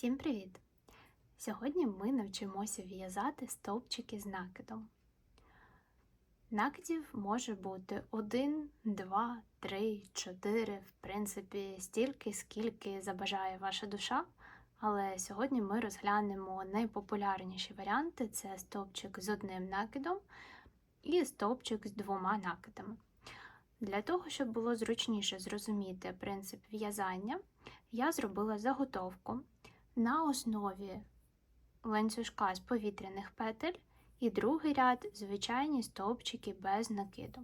Всім привіт! Сьогодні ми навчимося в'язати стовпчики з накидом. Накидів може бути 1, 2, 3, 4, в принципі, стільки, скільки забажає ваша душа. Але сьогодні ми розглянемо найпопулярніші варіанти: це стовпчик з одним накидом і стовпчик з двома накидами. Для того, щоб було зручніше зрозуміти принцип в'язання, я зробила заготовку на основі ланцюжка з повітряних петель і другий ряд звичайні стовпчики без накиду.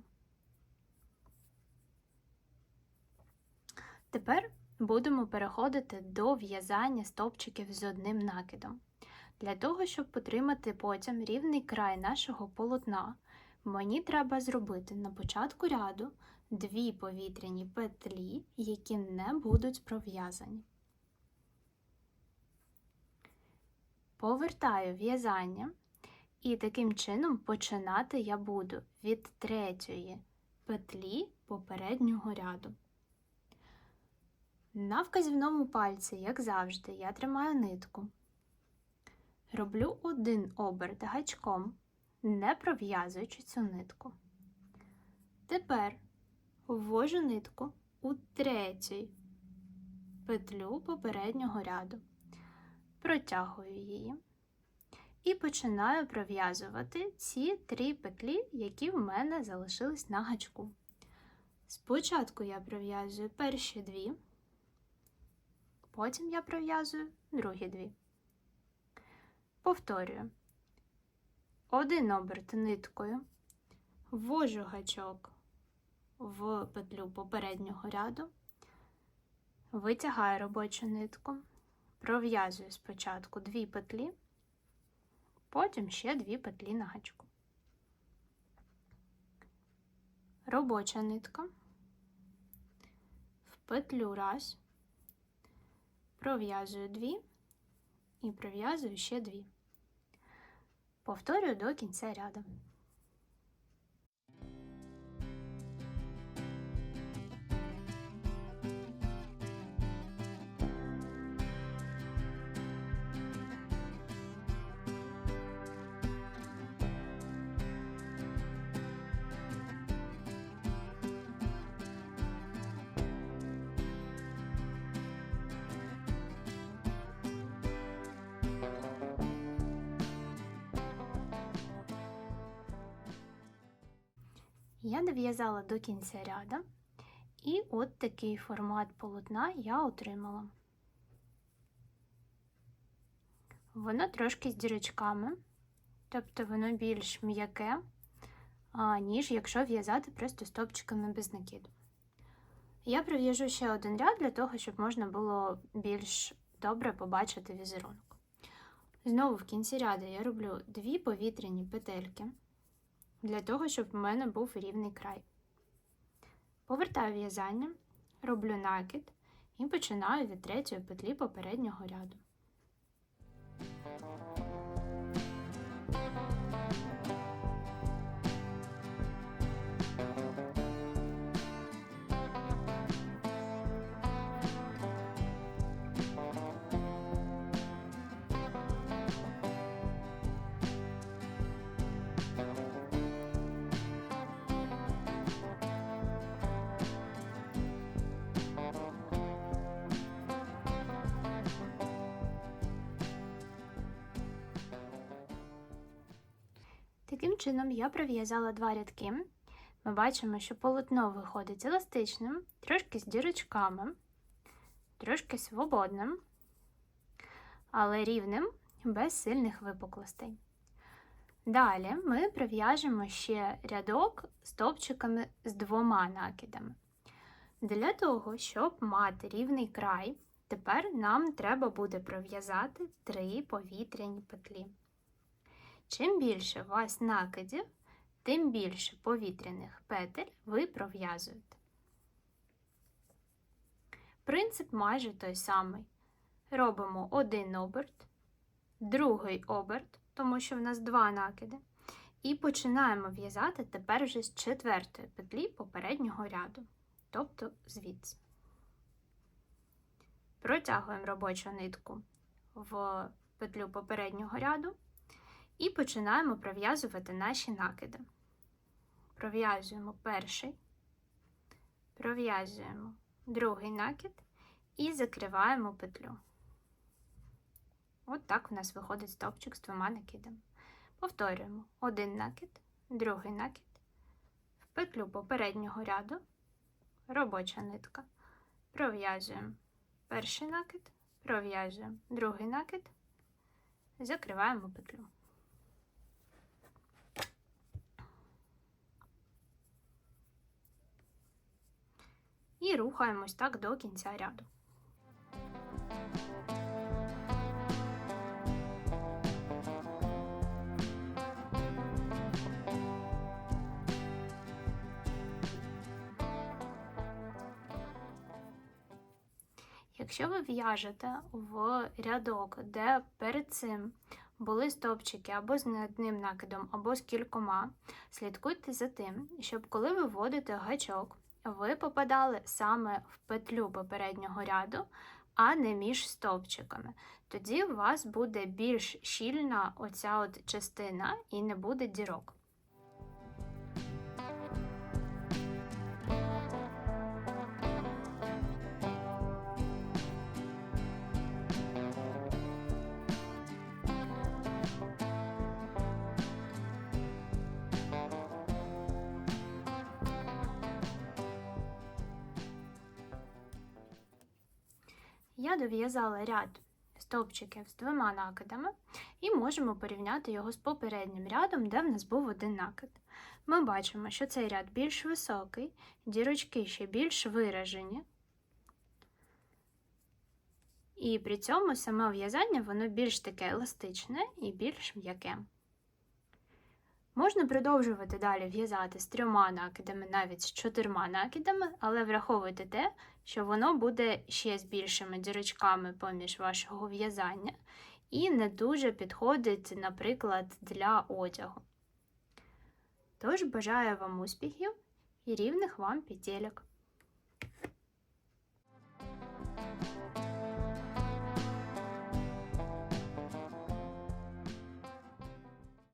Тепер будемо переходити до в'язання стовпчиків з одним накидом. Для того, щоб отримати потім рівний край нашого полотна, мені треба зробити на початку ряду дві повітряні петлі, які не будуть пров'язані. Повертаю в'язання, і таким чином починати я буду від третьої петлі попереднього ряду. На вказівному пальці, як завжди, я тримаю нитку. Роблю один оберт гачком, не пров'язуючи цю нитку. Тепер ввожу нитку у третю петлю попереднього ряду, протягую її і починаю пров'язувати ці три петлі, які в мене залишились на гачку. Спочатку я пров'язую перші дві, потім я пров'язую другі дві. Повторюю один оберт ниткою, ввожу гачок в петлю попереднього ряду, витягаю робочу нитку, пров'язую спочатку дві петлі, потім ще дві петлі на гачку. Робоча нитка, в петлю раз, пров'язую дві і пров'язую ще дві. Повторюю до кінця ряду. Я дов'язала до кінця ряда, і от такий формат полотна я отримала. Воно трошки з дірочками, тобто воно більш м'яке, ніж якщо в'язати просто стопчиками без накиду. Я пров'яжу ще один ряд для того, щоб можна було більш добре побачити візерунок. Знову в кінці ряду я роблю дві повітряні петельки для того, щоб в мене був рівний край. Повертаю в'язання, роблю накид і починаю від третьої петлі попереднього ряду. Таким чином, я пров'язала два рядки. Ми бачимо, що полотно виходить еластичним, трошки з дірочками, трошки свободним, але рівним, без сильних випуклостей. Далі ми пров'яжемо ще рядок стовпчиками з двома накидами. Для того, щоб мати рівний край, тепер нам треба буде пров'язати три повітряні петлі. Чим більше у вас накидів, тим більше повітряних петель ви пров'язуєте. Принцип майже той самий. Робимо один оберт, другий оберт, тому що в нас два накиди, і починаємо в'язати тепер вже з четвертої петлі попереднього ряду, тобто звідси. Протягуємо робочу нитку в петлю попереднього ряду і починаємо пров'язувати наші накиди. Пров'язуємо перший, пров'язуємо другий накид і закриваємо петлю. От так у нас виходить стовпчик з двома накидами. Повторюємо один накид, другий накид, в петлю попереднього ряду, робоча нитка. Пров'язуємо перший накид, пров'язуємо другий накид, закриваємо петлю. І рухаємось так до кінця ряду. Якщо ви в'яжете в рядок, де перед цим були стовпчики або з одним накидом, або з кількома, слідкуйте за тим, щоб коли ви вводите гачок, ви попадали саме в петлю попереднього ряду, а не між стовпчиками. Тоді у вас буде більш щільна оця от частина і не буде дірок. Я дов'язала ряд стовпчиків з двома накидами і можемо порівняти його з попереднім рядом, де в нас був один накид. Ми бачимо, що цей ряд більш високий, дірочки ще більш виражені. І при цьому саме в'язання воно більш таке еластичне і більш м'яке. Можна продовжувати далі в'язати з трьома накидами, навіть з чотирма накидами, але враховуйте те, що воно буде ще з більшими дірочками поміж вашого в'язання і не дуже підходить, наприклад, для одягу. Тож бажаю вам успіхів і рівних вам петелек!